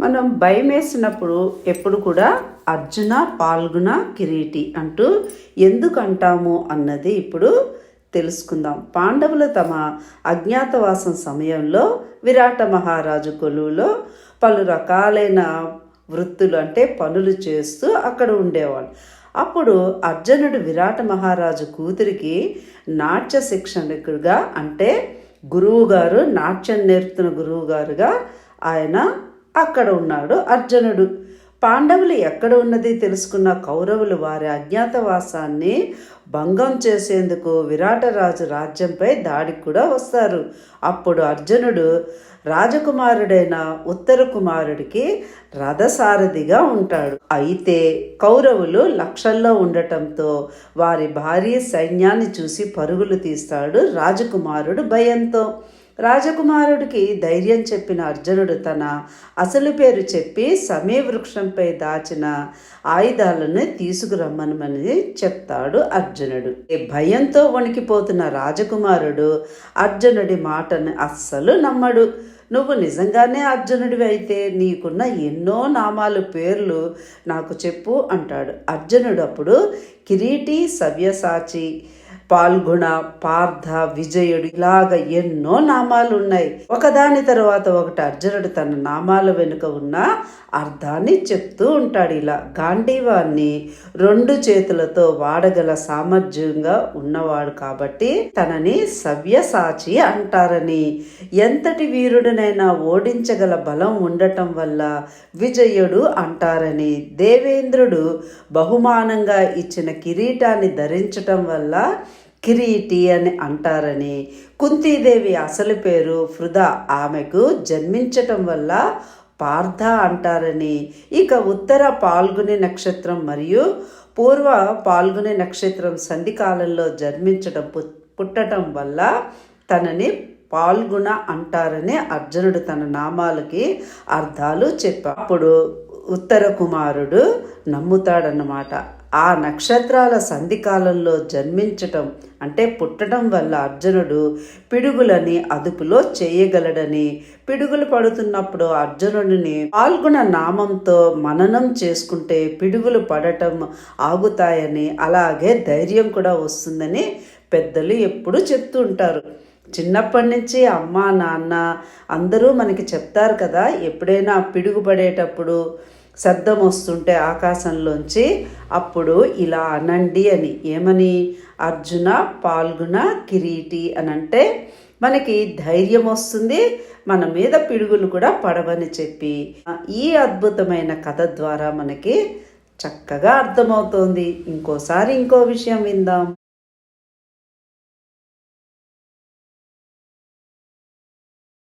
మనం భయం వేసినప్పుడు ఎప్పుడు కూడా అర్జున పాల్గొన కిరీటి అంటూ ఎందుకు అంటాము అన్నది ఇప్పుడు తెలుసుకుందాం. పాండవులు తమ అజ్ఞాతవాసం సమయంలో విరాట మహారాజు కొలువులో పలు రకాలైన వృత్తులు అంటే పనులు చేస్తూ అక్కడ ఉండేవాళ్ళు. అప్పుడు అర్జునుడు విరాట మహారాజు కూతురికి నాట్య శిక్షణకుడుగా అంటే గురువు గారు నాట్యం నేర్పుతున్న గురువు గారుగా ఆయన అక్కడ ఉన్నాడు అర్జునుడు. పాండవులు ఎక్కడ ఉన్నది తెలుసుకున్న కౌరవులు వారి అజ్ఞాతవాసాన్ని భంగం చేసేందుకు విరాటరాజు రాజ్యంపై దాడికి కూడా వస్తారు. అప్పుడు అర్జునుడు రాజకుమారుడైన ఉత్తర కుమారుడికి రథసారథిగా ఉంటాడు. అయితే కౌరవులు లక్షల్లో ఉండటంతో వారి భారీ సైన్యాన్ని చూసి పరుగులు తీస్తాడు రాజకుమారుడు భయంతో. రాజకుమారుడికి ధైర్యం చెప్పిన అర్జునుడు తన అసలు పేరు చెప్పి సమీ వృక్షంపై దాచిన ఆయుధాలను తీసుకురమ్మనమని చెప్తాడు అర్జునుడు. ఈ భయంతో వణికిపోతున్న రాజకుమారుడు అర్జునుడి మాటను అస్సలు నమ్మడు. నువ్వు నిజంగానే అర్జునుడివి అయితే నీకున్న ఎన్నో నామాలు పేర్లు నాకు చెప్పు అంటాడు. అర్జునుడు అప్పుడు కిరీటి సవ్యసాచి పాల్గుణ పార్థ విజయుడు ఇలాగ ఎన్నో నామాలు ఉన్నాయి ఒకదాని తర్వాత ఒకటి అర్జునుడు తన నామాల వెనుక ఉన్న అర్థాన్ని చెప్తూ ఉంటాడు ఇలా. గాంధీవాన్ని రెండు చేతులతో వాడగల సామర్థ్యంగా ఉన్నవాడు కాబట్టి తనని సవ్యసాచి అంటారని. ఎంతటి వీరుడినైనా ఓడించగల బలం ఉండటం వల్ల విజయుడు అంటారని. దేవేంద్రుడు బహుమానంగా ఇచ్చిన కిరీటాన్ని ధరించటం వల్ల కిరీటి అని అంటారని. కుంతీదేవి అసలు పేరు ఫృదా ఆమెకు జన్మించటం వల్ల పార్థ అంటారని. ఇక ఉత్తర పాల్గొని నక్షత్రం మరియు పూర్వ పాల్గొని నక్షత్రం సంధికాలంలో జన్మించటం పు- పుట్టటం వల్ల తనని పాల్గొన అంటారని అర్జునుడు తన నామాలకి అర్థాలు చెప్పాడు. అప్పుడు ఉత్తర కుమారుడు నమ్ముతాడన్నమాట. ఆ నక్షత్రాల సంధికాలంలో జన్మించటం అంటే పుట్టడం వల్ల అర్జునుడు పిడుగులని అదుపులో చేయగలడని పిడుగులు పడుతున్నప్పుడు అర్జునుడిని పాల్గొన నామంతో మననం చేసుకుంటే పిడుగులు పడటం ఆగుతాయని అలాగే ధైర్యం కూడా వస్తుందని పెద్దలు ఎప్పుడూ చెప్తూ ఉంటారు. చిన్నప్పటి నుంచి అమ్మ నాన్న అందరూ మనకి చెప్తారు కదా ఎప్పుడైనా పిడుగు పడేటప్పుడు శబ్దం వస్తుంటే ఆకాశంలోంచి అప్పుడు ఇలా అనండి అని. ఏమని? అర్జున పాల్గొన కిరీటి అని అంటే మనకి ధైర్యం వస్తుంది మన మీద పిడుగులు కూడా పడవని చెప్పి. ఈ అద్భుతమైన కథ ద్వారా మనకి చక్కగా అర్థమవుతోంది. ఇంకోసారి ఇంకో విషయం విందాం.